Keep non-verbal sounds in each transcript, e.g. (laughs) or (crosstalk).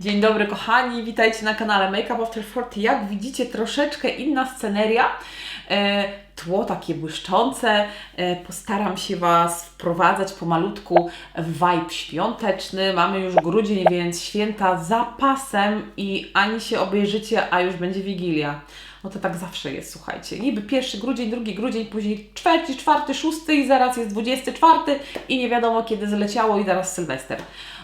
Dzień dobry kochani, witajcie na kanale Makeup After 40. Jak widzicie troszeczkę inna sceneria, e, tło takie błyszczące. E, postaram się Was wprowadzać pomalutku w vibe świąteczny. Mamy już grudzień, więc święta za pasem i ani się obejrzycie, a już będzie Wigilia. No to tak zawsze jest, słuchajcie. Niby pierwszy grudzień, drugi grudzień, później czwarty, czwarty, szósty i zaraz jest 24 i nie wiadomo kiedy zleciało i zaraz Sylwester.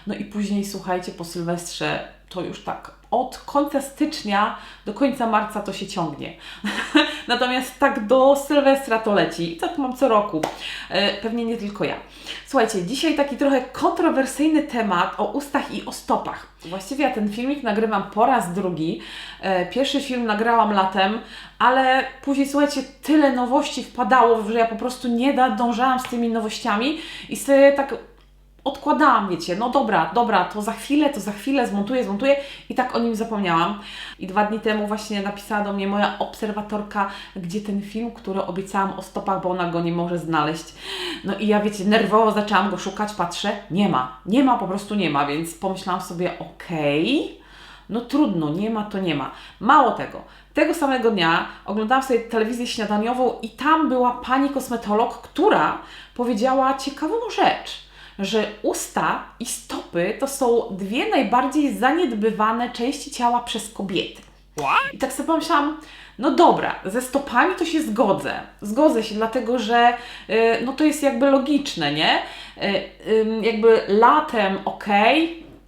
No i później, słuchajcie, po Sylwestrze to już tak od końca stycznia do końca marca to się ciągnie. (laughs) Natomiast tak do Sylwestra to leci. I tak mam co roku. E, pewnie nie tylko ja. Słuchajcie, dzisiaj taki trochę kontrowersyjny temat o ustach i o stopach. Właściwie ja ten filmik nagrywam po raz drugi. E, pierwszy film nagrałam latem, ale później, słuchajcie, tyle nowości wpadało, że ja po prostu nie nadążałam z tymi nowościami i sobie tak odkładałam, wiecie, no dobra, dobra, to za chwilę, to za chwilę zmontuję, zmontuję i tak o nim zapomniałam. I dwa dni temu właśnie napisała do mnie moja obserwatorka, gdzie ten film, który obiecałam o stopach, bo ona go nie może znaleźć. No i ja, wiecie, nerwowo zaczęłam go szukać, patrzę, nie ma, nie ma, po prostu nie ma, więc pomyślałam sobie, okej, okay, no trudno, nie ma to nie ma. Mało tego, tego samego dnia oglądałam sobie telewizję śniadaniową i tam była pani kosmetolog, która powiedziała ciekawą rzecz że usta i stopy to są dwie najbardziej zaniedbywane części ciała przez kobiety. What? I tak sobie pomyślałam, no dobra, ze stopami to się zgodzę. Zgodzę się, dlatego że yy, no to jest jakby logiczne, nie? Yy, jakby latem ok,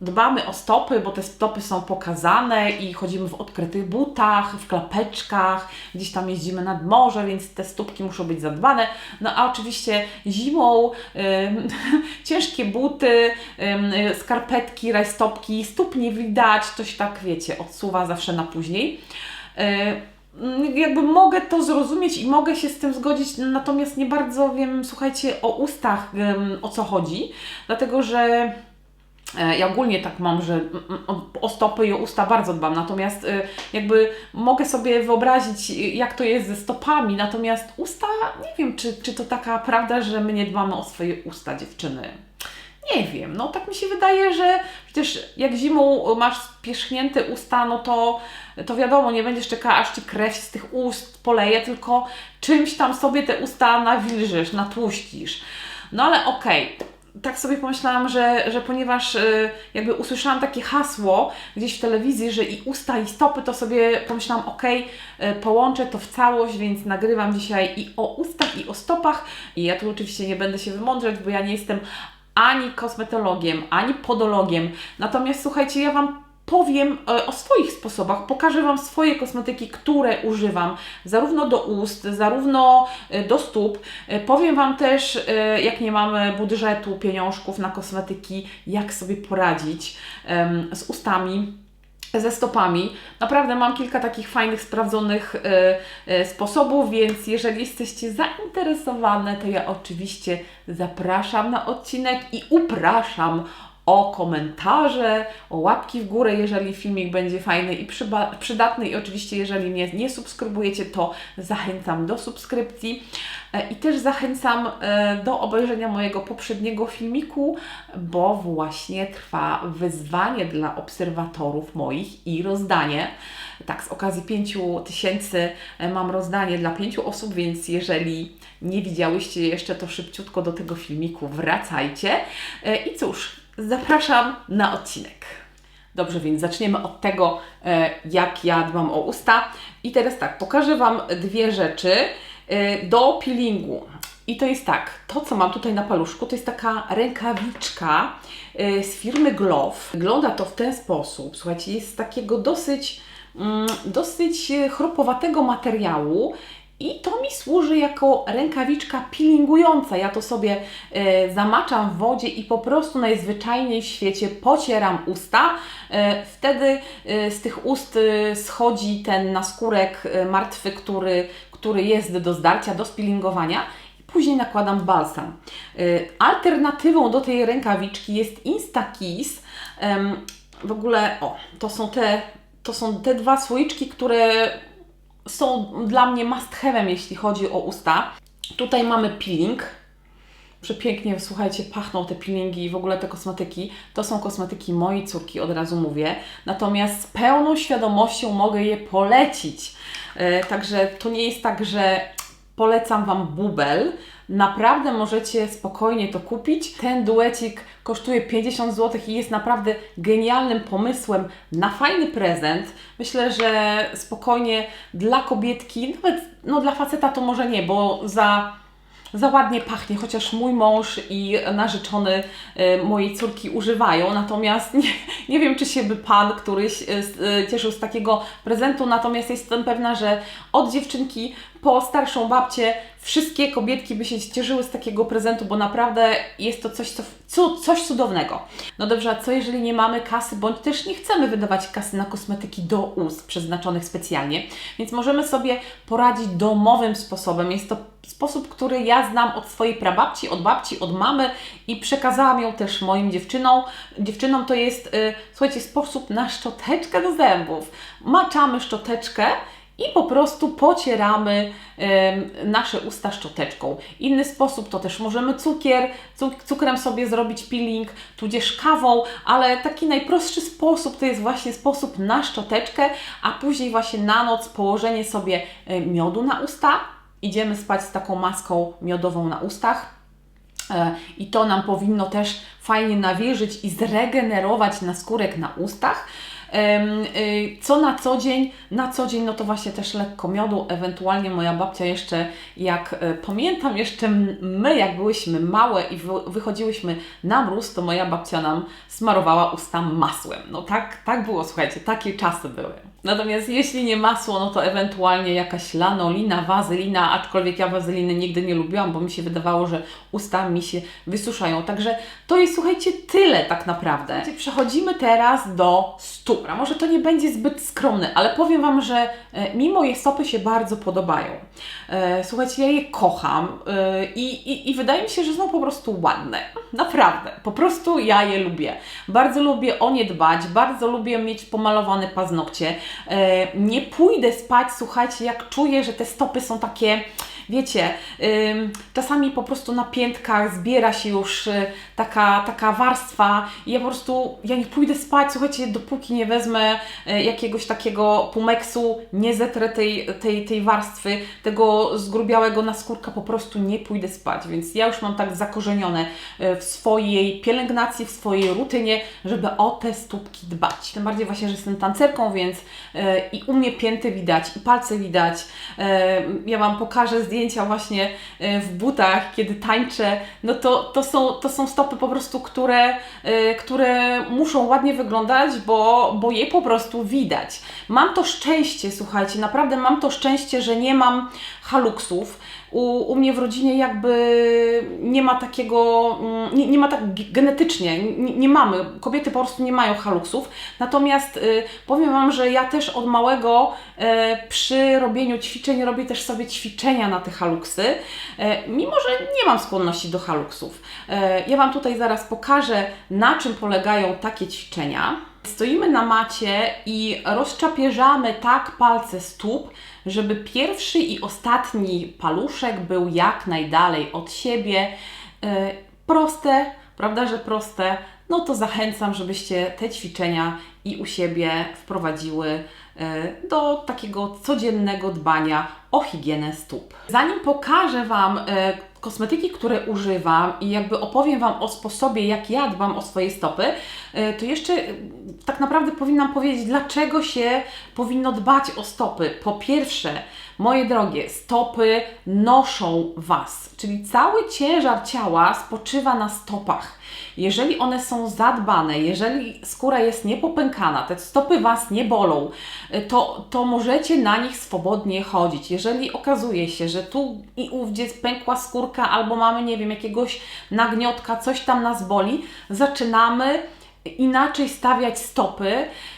dbamy o stopy, bo te stopy są pokazane i chodzimy w odkrytych butach, w klapeczkach, gdzieś tam jeździmy nad morze, więc te stópki muszą być zadbane. No a oczywiście zimą (laughs) ciężkie buty, skarpetki, rajstopki, stóp nie widać, to się tak wiecie, odsuwa zawsze na później jakby mogę to zrozumieć i mogę się z tym zgodzić, natomiast nie bardzo wiem, słuchajcie, o ustach o co chodzi, dlatego że ja ogólnie tak mam, że o stopy i o usta bardzo dbam, natomiast e, jakby mogę sobie wyobrazić, jak to jest ze stopami, natomiast usta, nie wiem, czy, czy to taka prawda, że my nie dbamy o swoje usta, dziewczyny. Nie wiem, no tak mi się wydaje, że przecież jak zimą masz spierzchnięte usta, no to, to wiadomo, nie będziesz czekała, aż Ci krew z tych ust poleje, tylko czymś tam sobie te usta nawilżysz, natłuścisz. No ale okej, okay tak sobie pomyślałam, że, że ponieważ y, jakby usłyszałam takie hasło gdzieś w telewizji, że i usta, i stopy, to sobie pomyślałam, ok, połączę to w całość, więc nagrywam dzisiaj i o ustach, i o stopach. I ja tu oczywiście nie będę się wymądrzać, bo ja nie jestem ani kosmetologiem, ani podologiem. Natomiast słuchajcie, ja Wam powiem e, o swoich sposobach, pokażę Wam swoje kosmetyki, które używam, zarówno do ust, zarówno e, do stóp. E, powiem Wam też, jak nie mamy budżetu, pieniążków na kosmetyki, jak sobie poradzić z ustami ze stopami. Naprawdę mam kilka takich fajnych, sprawdzonych y, y, sposobów, więc jeżeli jesteście zainteresowane, to ja oczywiście zapraszam na odcinek i upraszam o komentarze, o łapki w górę, jeżeli filmik będzie fajny i przydatny. I oczywiście, jeżeli mnie nie subskrybujecie, to zachęcam do subskrypcji. E, I też zachęcam e, do obejrzenia mojego poprzedniego filmiku, bo właśnie trwa wyzwanie dla obserwatorów moich i rozdanie. Tak, z okazji 5000 e, mam rozdanie dla 5 osób, więc jeżeli nie widziałyście jeszcze, to szybciutko do tego filmiku wracajcie. I cóż, zapraszam na odcinek. Dobrze, więc zaczniemy od tego, e, jak ja dbam o usta. I teraz tak, pokażę Wam dwie rzeczy e, do peelingu. I to jest tak, to co mam tutaj na paluszku, to jest taka rękawiczka e, z firmy Glove. Wygląda to w ten sposób, słuchajcie, jest z takiego dosyć, mm, dosyć chropowatego materiału i to mi służy jako rękawiczka peelingująca. Ja to sobie e, zamaczam w wodzie i po prostu najzwyczajniej w świecie pocieram usta. E, wtedy e, z tych ust e, schodzi ten naskórek e, martwy, który, który jest do zdarcia, do spillingowania. Później nakładam balsam. E, alternatywą do tej rękawiczki jest Instakiss. W ogóle, o, to są te, to są te dwa słoiczki, które są dla mnie must have'em, jeśli chodzi o usta. Tutaj mamy peeling. przepięknie, słuchajcie, pachną te peelingi i w ogóle te kosmetyki. To są kosmetyki mojej córki, od razu mówię. Natomiast z pełną świadomością mogę je polecić. E, także to nie jest tak, że polecam Wam bubel. Naprawdę możecie spokojnie to kupić. Ten duecik kosztuje 50 zł i jest naprawdę genialnym pomysłem na fajny prezent. Myślę, że spokojnie dla kobietki, nawet no dla faceta to może nie, bo za za ładnie pachnie, chociaż mój mąż i narzeczony y, mojej córki używają, natomiast nie, nie wiem, czy się by pan któryś y, y, cieszył z takiego prezentu, natomiast jestem pewna, że od dziewczynki po starszą babcię wszystkie kobietki by się cieszyły z takiego prezentu, bo naprawdę jest to coś, co, coś cudownego. No dobrze, a co jeżeli nie mamy kasy, bądź też nie chcemy wydawać kasy na kosmetyki do ust przeznaczonych specjalnie, więc możemy sobie poradzić domowym sposobem. Jest to sposób, który ja znam od swojej prababci, od babci, od mamy i przekazałam ją też moim dziewczynom. Dziewczynom to jest, yy, słuchajcie, sposób na szczoteczkę do zębów. Maczamy szczoteczkę i po prostu pocieramy nasze usta szczoteczką. Inny sposób to też możemy cukier, cukrem sobie zrobić peeling, tudzież kawą, ale taki najprostszy sposób to jest właśnie sposób na szczoteczkę, a później właśnie na noc położenie sobie miodu na usta. Idziemy spać z taką maską miodową na ustach. E, I to nam powinno też fajnie nawilżyć i zregenerować naskórek na ustach. Y, co na co dzień? Na co dzień, no to właśnie też lekko miodu, ewentualnie moja babcia jeszcze, jak e, pamiętam jeszcze my, jak byłyśmy małe i wychodziłyśmy na mróz, to moja babcia nam smarowała usta masłem. No tak, tak było, słuchajcie, takie czasy były. Natomiast jeśli nie masło, no to ewentualnie jakaś lanolina, wazylina, aczkolwiek ja wazyliny nigdy nie lubiłam, bo mi się wydawało, że usta mi się wysuszają. Także to jest, słuchajcie, tyle tak naprawdę. Przechodzimy teraz do stóp. A może to nie będzie zbyt skromne, ale powiem Wam, że e, mi moje stopy się bardzo podobają. E, słuchajcie, ja je kocham e, i, i, i wydaje mi się, że są po prostu ładne. Naprawdę. Po prostu ja je lubię. Bardzo lubię o nie dbać, bardzo lubię mieć pomalowane paznokcie. Nie pójdę spać, słuchajcie, jak czuję, że te stopy są takie wiecie, czasami po prostu na piętkach zbiera się już y, taka, taka warstwa i ja po prostu, ja nie pójdę spać, słuchajcie, dopóki nie wezmę y, jakiegoś takiego pumeksu, nie zetrę tej, tej, tej warstwy, tego zgrubiałego naskórka, po prostu nie pójdę spać, więc ja już mam tak zakorzenione y, w swojej pielęgnacji, w swojej rutynie, żeby o te stópki dbać. Tym bardziej właśnie, że jestem tancerką, więc i u mnie pięty widać, i palce widać. Ja Wam pokażę zdjęcie zdjęcia właśnie e, w butach, kiedy tańczę, no to, to, są, to są stopy po prostu, które, e, które muszą ładnie wyglądać, bo, bo je po prostu widać. Mam to szczęście, słuchajcie, naprawdę mam to szczęście, że nie mam haluksów. U, u mnie w rodzinie jakby nie ma takiego, mm, nie, nie ma tak genetycznie, nie, nie, mamy, kobiety po prostu nie mają haluksów. Natomiast y, powiem Wam, że ja też od małego y, przy robieniu ćwiczeń robię też sobie ćwiczenia na te haluksy, y, mimo że nie mam skłonności do haluksów. Y, ja Wam tutaj zaraz pokażę, na czym polegają takie ćwiczenia. Stoimy na macie i rozczapierzamy tak palce stóp, żeby pierwszy i ostatni paluszek był jak najdalej od siebie. E, proste, prawda, że proste? No to zachęcam, żebyście te ćwiczenia i u siebie wprowadziły e, do takiego codziennego dbania o higienę stóp. Zanim pokażę Wam e, kosmetyki, które używam i jakby opowiem Wam o sposobie, jak ja dbam o swoje stopy, e, to jeszcze e, tak naprawdę powinnam powiedzieć, dlaczego się powinno dbać o stopy. Po pierwsze, moje drogie, stopy noszą Was, czyli cały ciężar ciała spoczywa na stopach. Jeżeli one są zadbane, jeżeli skóra jest niepopękana, te stopy Was nie bolą, e, to, to możecie na nich swobodnie chodzić. Jeżeli okazuje się, że tu i ówdzie pękła skórka albo mamy, nie wiem, jakiegoś nagniotka, coś tam nas boli, zaczynamy inaczej stawiać stopy Y,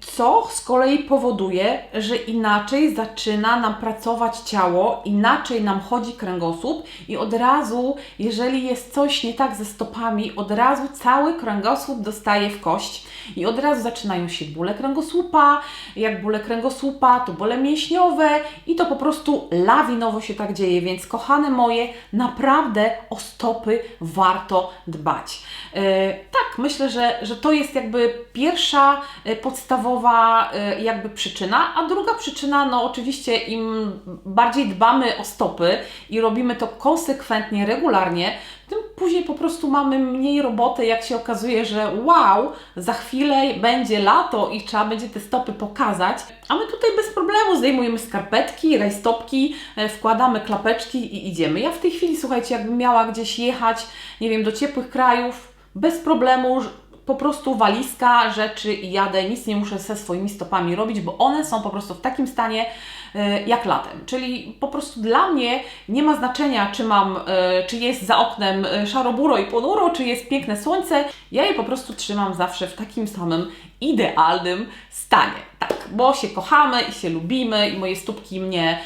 co z kolei powoduje, że inaczej zaczyna nam pracować ciało, inaczej nam chodzi kręgosłup i od razu, jeżeli jest coś nie tak ze stopami, od razu cały kręgosłup dostaje w kość i od razu zaczynają się bóle kręgosłupa, jak bóle kręgosłupa, to bóle mięśniowe i to po prostu lawinowo się tak dzieje, więc kochane moje, naprawdę o stopy warto dbać. Yy, tak, myślę, że, że to jest jakby pierwsza yy, podstawowa yy, jakby przyczyna, a druga przyczyna, no oczywiście im bardziej dbamy o stopy i robimy to konsekwentnie, regularnie, tym później po prostu mamy mniej roboty, jak się okazuje, że wow, za chwilę będzie lato i trzeba będzie te stopy pokazać, a my tutaj bez problemu zdejmujemy skarpetki, rajstopki, e, wkładamy klapeczki i idziemy. Ja w tej chwili, słuchajcie, jakbym miała gdzieś jechać, nie wiem, do ciepłych krajów, bez problemu po prostu walizka, rzeczy i jadę, nic nie muszę ze swoimi stopami robić, bo one są po prostu w takim stanie e, jak latem. Czyli po prostu dla mnie nie ma znaczenia, czy mam, e, czy jest za oknem e, szaroburo i ponuro, czy jest piękne słońce. Ja je po prostu trzymam zawsze w takim samym idealnym stanie. Tak, bo się kochamy i się lubimy i moje stópki mnie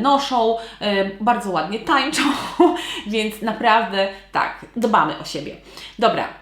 noszą, bardzo ładnie tańczą, (laughs) więc naprawdę tak, dbamy o siebie. Dobra,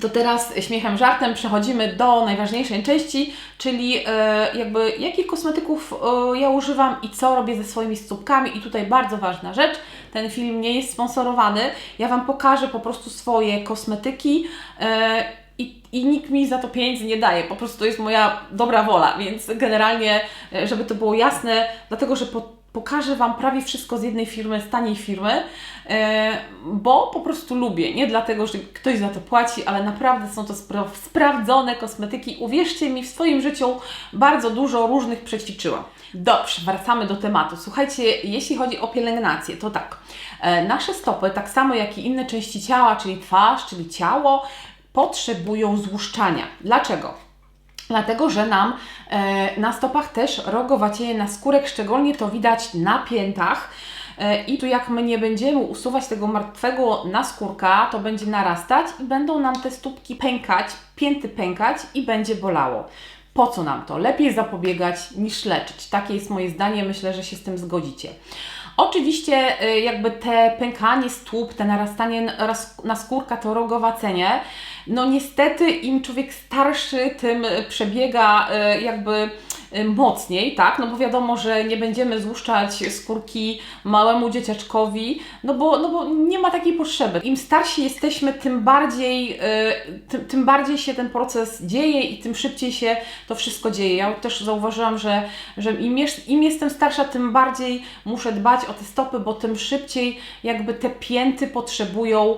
to teraz śmiechem, żartem przechodzimy do najważniejszej części, czyli e, jakby jakich kosmetyków e, ja używam i co robię ze swoimi stópkami. I tutaj bardzo ważna rzecz, ten film nie jest sponsorowany. Ja Wam pokażę po prostu swoje kosmetyki. E, i, I nikt mi za to pieniędzy nie daje, po prostu to jest moja dobra wola, więc generalnie, żeby to było jasne, dlatego że po pokażę Wam prawie wszystko z jednej firmy, z taniej firmy, e, bo po prostu lubię. Nie dlatego, że ktoś za to płaci, ale naprawdę są to spra sprawdzone kosmetyki. Uwierzcie mi, w swoim życiu bardzo dużo różnych przećwiczyłam. Dobrze, wracamy do tematu. Słuchajcie, jeśli chodzi o pielęgnację, to tak. E, nasze stopy, tak samo jak i inne części ciała, czyli twarz, czyli ciało, potrzebują złuszczania. Dlaczego? Dlatego, że nam e, na stopach też rogowacieje na skórek, szczególnie to widać na piętach. E, I tu jak my nie będziemy usuwać tego martwego naskórka, to będzie narastać i będą nam te stópki pękać, pięty pękać i będzie bolało. Po co nam to? Lepiej zapobiegać niż leczyć. Takie jest moje zdanie, myślę, że się z tym zgodzicie. Oczywiście e, jakby te pękanie stóp, te narastanie naskórka, to rogowacenie, no niestety im człowiek starszy, tym przebiega e, jakby e, mocniej, tak? No bo wiadomo, że nie będziemy złuszczać skórki małemu dzieciaczkowi, no bo, no bo nie ma takiej potrzeby. Im starsi jesteśmy, tym bardziej, e, tym, tym bardziej się ten proces dzieje i tym szybciej się to wszystko dzieje. Ja też zauważyłam, że, że im, im jestem starsza, tym bardziej muszę dbać o te stopy, bo tym szybciej jakby te pięty potrzebują,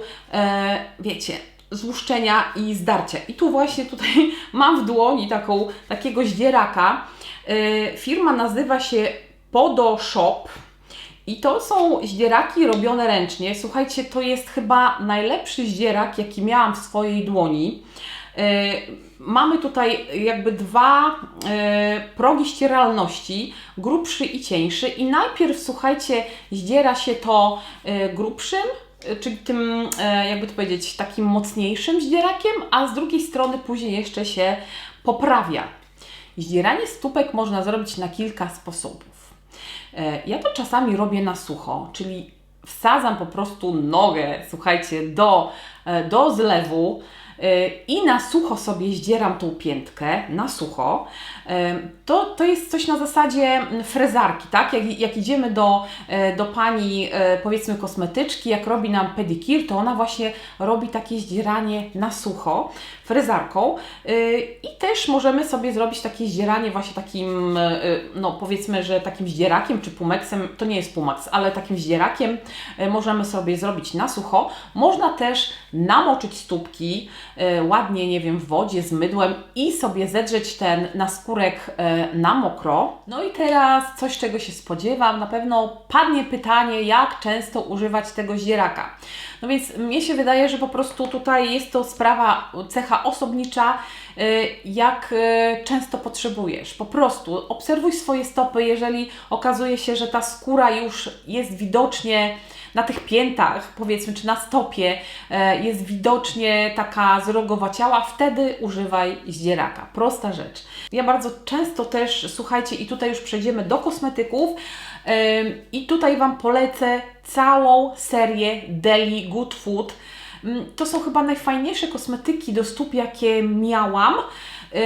wiecie, złuszczenia i zdarcia. I tu właśnie tutaj (laughs) mam w dłoni taką, takiego zdzieraka. Yy, firma nazywa się Podo Shop. I to są zdzieraki robione ręcznie. Słuchajcie, to jest chyba najlepszy zdzierak, jaki miałam w swojej dłoni. Yy, mamy tutaj jakby dwa yy, progi ścieralności, grubszy i cieńszy. I najpierw, słuchajcie, zdziera się to yy, grubszym, czyli tym, e, jakby to powiedzieć, takim mocniejszym zdzierakiem, a z drugiej strony później jeszcze się poprawia. Zdzieranie stópek można zrobić na kilka sposobów. E, ja to czasami robię na sucho, czyli wsadzam po prostu nogę, słuchajcie, do, e, do zlewu, i na sucho sobie zdzieram tą piętkę, na sucho, to, to jest coś na zasadzie frezarki, tak? Jak, jak idziemy do, e, do pani, powiedzmy, kosmetyczki, jak robi nam pedikir, to ona właśnie robi takie zdzieranie na sucho frezarką y, i też możemy sobie zrobić takie zdzieranie właśnie takim, y, no powiedzmy, że takim zdzierakiem czy pumeksem, to nie jest pumaks, ale takim zdzierakiem y, możemy sobie zrobić na sucho. Można też namoczyć stópki ładnie, nie wiem, w wodzie z mydłem i sobie zedrzeć ten naskórek na mokro. No i teraz coś, czego się spodziewam, na pewno padnie pytanie, jak często używać tego zdzieraka. No więc mnie się wydaje, że po prostu tutaj jest to sprawa, cecha osobnicza, y, jak często potrzebujesz. Po prostu obserwuj swoje stopy, jeżeli okazuje się, że ta skóra już jest widocznie na tych piętach, powiedzmy, czy na stopie e, jest widocznie taka zrogowaciała, wtedy używaj zdzieraka. Prosta rzecz. Ja bardzo często też, słuchajcie, i tutaj już przejdziemy do kosmetyków, i tutaj Wam polecę całą serię Deli Good Food. Mm, to są chyba najfajniejsze kosmetyki do stóp, jakie miałam. E,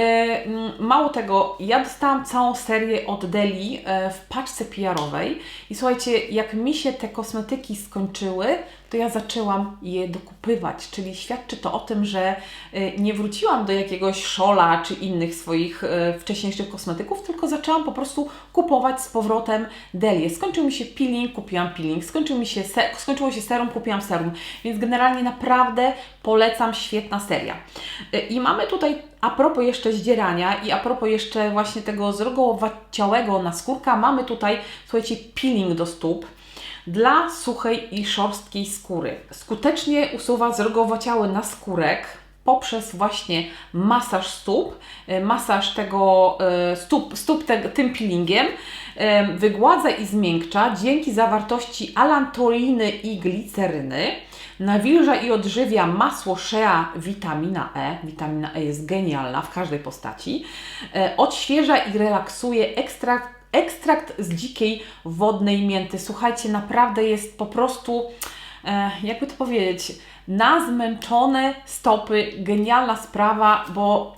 mm, mało tego, ja dostałam całą serię od Deli e, w paczce PR-owej i słuchajcie, jak mi się te kosmetyki skończyły, to ja zaczęłam je dokupywać, czyli świadczy to o tym, że e, nie wróciłam do jakiegoś szola czy innych swoich wcześniejszych kosmetyków, tylko zaczęłam po prostu kupować z powrotem Delię. Skończył mi się peeling, kupiłam peeling, skończył mi się skończyło się serum, kupiłam serum, więc generalnie naprawdę polecam, świetna seria. I mamy tutaj a propos jeszcze zdzierania i a propos jeszcze właśnie tego zrogowaciałego naskórka, mamy tutaj, słuchajcie, peeling do stóp dla suchej i szorstkiej skóry. Skutecznie usuwa zrogowaciały naskórek poprzez właśnie masaż stóp, e, masaż tego e, stóp, stóp te, tym peelingiem, e, wygładza i zmiękcza dzięki zawartości alantoliny i gliceryny Nawilża i odżywia masło shea witamina E. Witamina E jest genialna w każdej postaci. Odświeża i relaksuje ekstrakt, ekstrakt z dzikiej wodnej mięty. Słuchajcie, naprawdę jest po prostu, e, jakby to powiedzieć, na zmęczone stopy genialna sprawa, bo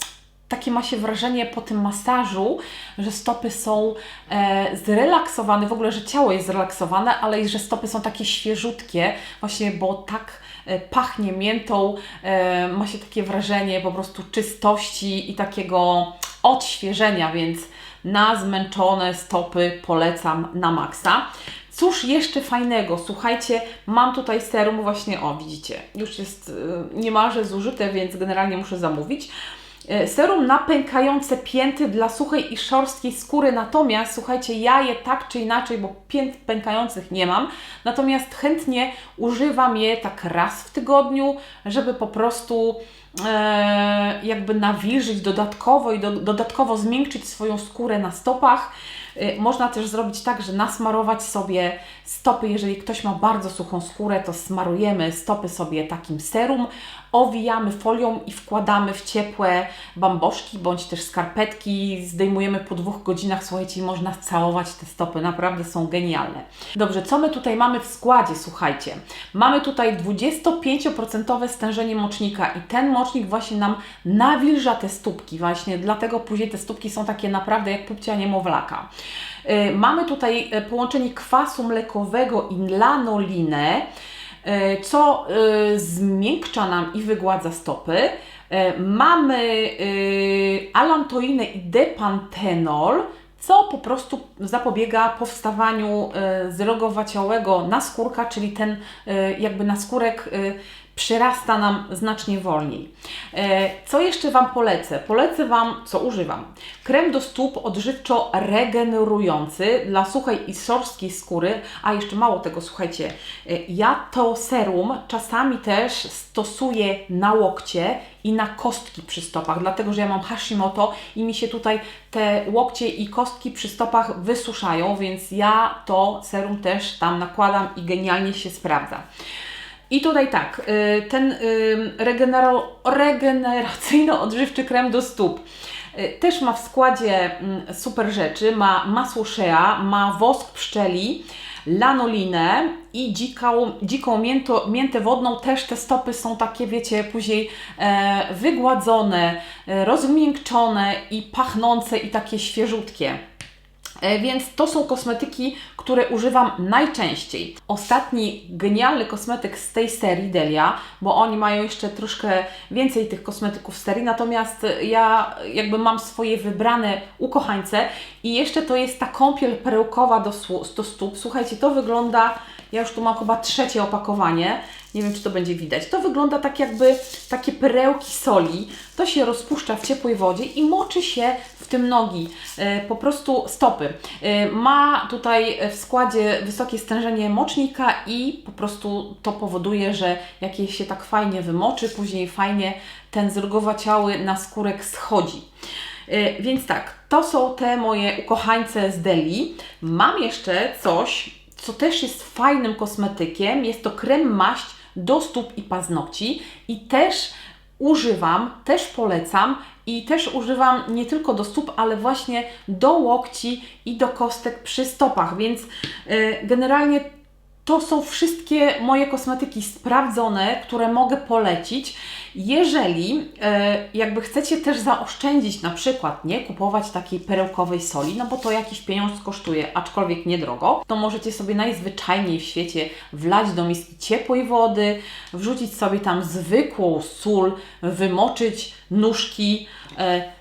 takie ma się wrażenie po tym masażu, że stopy są e, zrelaksowane, w ogóle, że ciało jest zrelaksowane, ale i że stopy są takie świeżutkie, właśnie, bo tak e, pachnie miętą, e, ma się takie wrażenie po prostu czystości i takiego odświeżenia, więc na zmęczone stopy polecam na maksa. Cóż jeszcze fajnego? Słuchajcie, mam tutaj serum właśnie, o widzicie, już jest e, niemalże zużyte, więc generalnie muszę zamówić. E, serum na pękające pięty dla suchej i szorstkiej skóry, natomiast słuchajcie, ja je tak czy inaczej, bo pięt pękających nie mam, natomiast chętnie używam je tak raz w tygodniu, żeby po prostu jakby nawilżyć dodatkowo i do, dodatkowo zmiękczyć swoją skórę na stopach. Y, można też zrobić tak, że nasmarować sobie stopy, jeżeli ktoś ma bardzo suchą skórę, to smarujemy stopy sobie takim serum, owijamy folią i wkładamy w ciepłe bamboszki bądź też skarpetki, zdejmujemy po dwóch godzinach, słuchajcie, można całować te stopy, naprawdę są genialne. Dobrze, co my tutaj mamy w składzie, słuchajcie? Mamy tutaj 25% stężenie mocznika i ten mocznik właśnie nam nawilża te stópki, właśnie dlatego później te stópki są takie naprawdę jak pupcia niemowlaka. Y, mamy tutaj y, połączenie kwasu mlekowego i lanolinę, co zmiękcza nam i wygładza stopy. Mamy alantoinę i depantenol, co po prostu zapobiega powstawaniu zrogowaciałego naskórka, czyli ten jakby naskórek przyrasta nam znacznie wolniej. E, co jeszcze Wam polecę? Polecę Wam, co używam. Krem do stóp odżywczo regenerujący dla suchej i szorstkiej skóry, a jeszcze mało tego, słuchajcie, e, ja to serum czasami też stosuję na łokcie i na kostki przy stopach, dlatego że ja mam Hashimoto i mi się tutaj te łokcie i kostki przy stopach wysuszają, więc ja to serum też tam nakładam i genialnie się sprawdza. I tutaj tak, y, ten y, regeneracyjno-odżywczy krem do stóp y, też ma w składzie mm, super rzeczy. Ma masło shea, ma wosk pszczeli, lanolinę i dziką, dziką mięto, miętę wodną. Też te stopy są takie, wiecie, później e, wygładzone, e, rozmiękczone i pachnące i takie świeżutkie. E, więc to są kosmetyki, które używam najczęściej. Ostatni genialny kosmetyk z tej serii Delia, bo oni mają jeszcze troszkę więcej tych kosmetyków z serii, natomiast ja jakby mam swoje wybrane ukochańce i jeszcze to jest ta kąpiel perełkowa do, do stóp. Słuchajcie, to wygląda, ja już tu mam chyba trzecie opakowanie, nie wiem, czy to będzie widać. To wygląda tak jakby takie perełki soli. To się rozpuszcza w ciepłej wodzie i moczy się w tym nogi, e, po prostu stopy. E, ma tutaj w składzie wysokie stężenie mocznika i po prostu to powoduje, że jak je się tak fajnie wymoczy, później fajnie ten zrogowaciały skórek schodzi. E, więc tak, to są te moje ukochańce z Deli. Mam jeszcze coś, co też jest fajnym kosmetykiem, jest to krem maść do stóp i paznokci. I też używam, też polecam i też używam nie tylko do stóp, ale właśnie do łokci i do kostek przy stopach, więc yy, generalnie to są wszystkie moje kosmetyki sprawdzone, które mogę polecić. Jeżeli e, jakby chcecie też zaoszczędzić na przykład, nie kupować takiej perełkowej soli, no bo to jakiś pieniądz kosztuje, aczkolwiek niedrogo, to możecie sobie najzwyczajniej w świecie wlać do miski ciepłej wody, wrzucić sobie tam zwykłą sól, wymoczyć nóżki,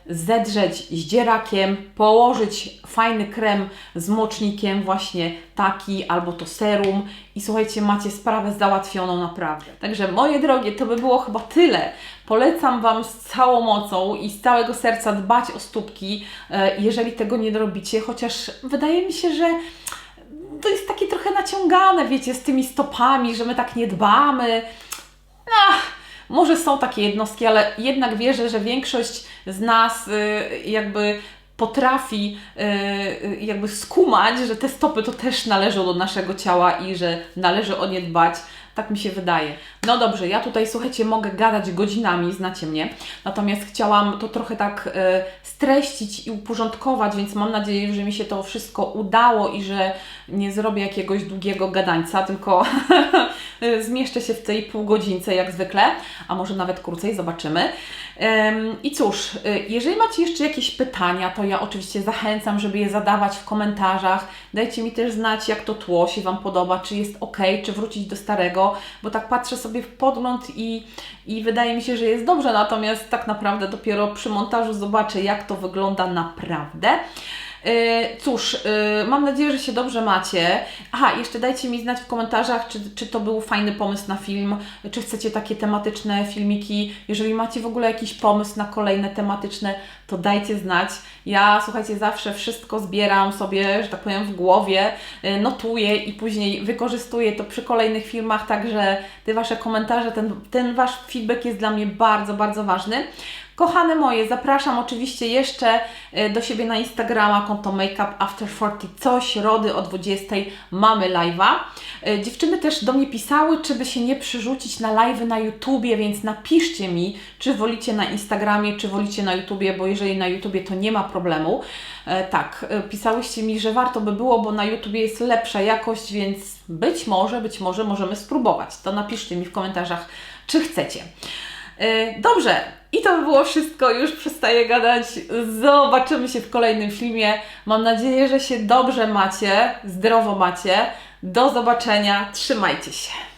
zedrzeć zdzierakiem, położyć fajny krem z mocznikiem, właśnie taki albo to serum i słuchajcie, macie sprawę załatwioną naprawdę. Także moje drogie, to by było chyba tyle. Polecam Wam z całą mocą i z całego serca dbać o stópki, e, jeżeli tego nie robicie, chociaż wydaje mi się, że to jest takie trochę naciągane, wiecie, z tymi stopami, że my tak nie dbamy. Ach, może są takie jednostki, ale jednak wierzę, że większość z nas y, jakby potrafi y, jakby skumać, że te stopy to też należą do naszego ciała i że należy o nie dbać. Tak mi się wydaje. No dobrze, ja tutaj, słuchajcie, mogę gadać godzinami, znacie mnie. Natomiast chciałam to trochę tak y, streścić i uporządkować, więc mam nadzieję, że mi się to wszystko udało i że nie zrobię jakiegoś długiego gadańca, tylko (laughs) zmieszczę się w tej półgodzince jak zwykle, a może nawet krócej, zobaczymy. I cóż, y, jeżeli macie jeszcze jakieś pytania, to ja oczywiście zachęcam, żeby je zadawać w komentarzach. Dajcie mi też znać, jak to tło się Wam podoba, czy jest ok, czy wrócić do starego, bo tak patrzę sobie w podgląd i, i wydaje mi się, że jest dobrze, natomiast tak naprawdę dopiero przy montażu zobaczę, jak to wygląda naprawdę. E, cóż, e, mam nadzieję, że się dobrze macie. Aha, jeszcze dajcie mi znać w komentarzach, czy, czy to był fajny pomysł na film, czy chcecie takie tematyczne filmiki. Jeżeli macie w ogóle jakiś pomysł na kolejne tematyczne, to dajcie znać. Ja, słuchajcie, zawsze wszystko zbieram sobie, że tak powiem, w głowie, e, notuję i później wykorzystuję to przy kolejnych filmach, także te Wasze komentarze, ten, ten Wasz feedback jest dla mnie bardzo, bardzo ważny. Kochane moje, zapraszam oczywiście jeszcze e, do siebie na Instagrama, konto Makeup After 40, co środy o 20 mamy live'a. E, dziewczyny też do mnie pisały, czy by się nie przerzucić na live'y na YouTubie, więc napiszcie mi, czy wolicie na Instagramie, czy wolicie na YouTubie, bo jeżeli na YouTubie to nie ma problemu. E, tak, pisałyście mi, że warto by było, bo na YouTubie jest lepsza jakość, więc być może, być może możemy spróbować. To napiszcie mi w komentarzach, czy chcecie. Dobrze, i to by było wszystko, już przestaję gadać. Zobaczymy się w kolejnym filmie. Mam nadzieję, że się dobrze macie, zdrowo macie. Do zobaczenia, trzymajcie się.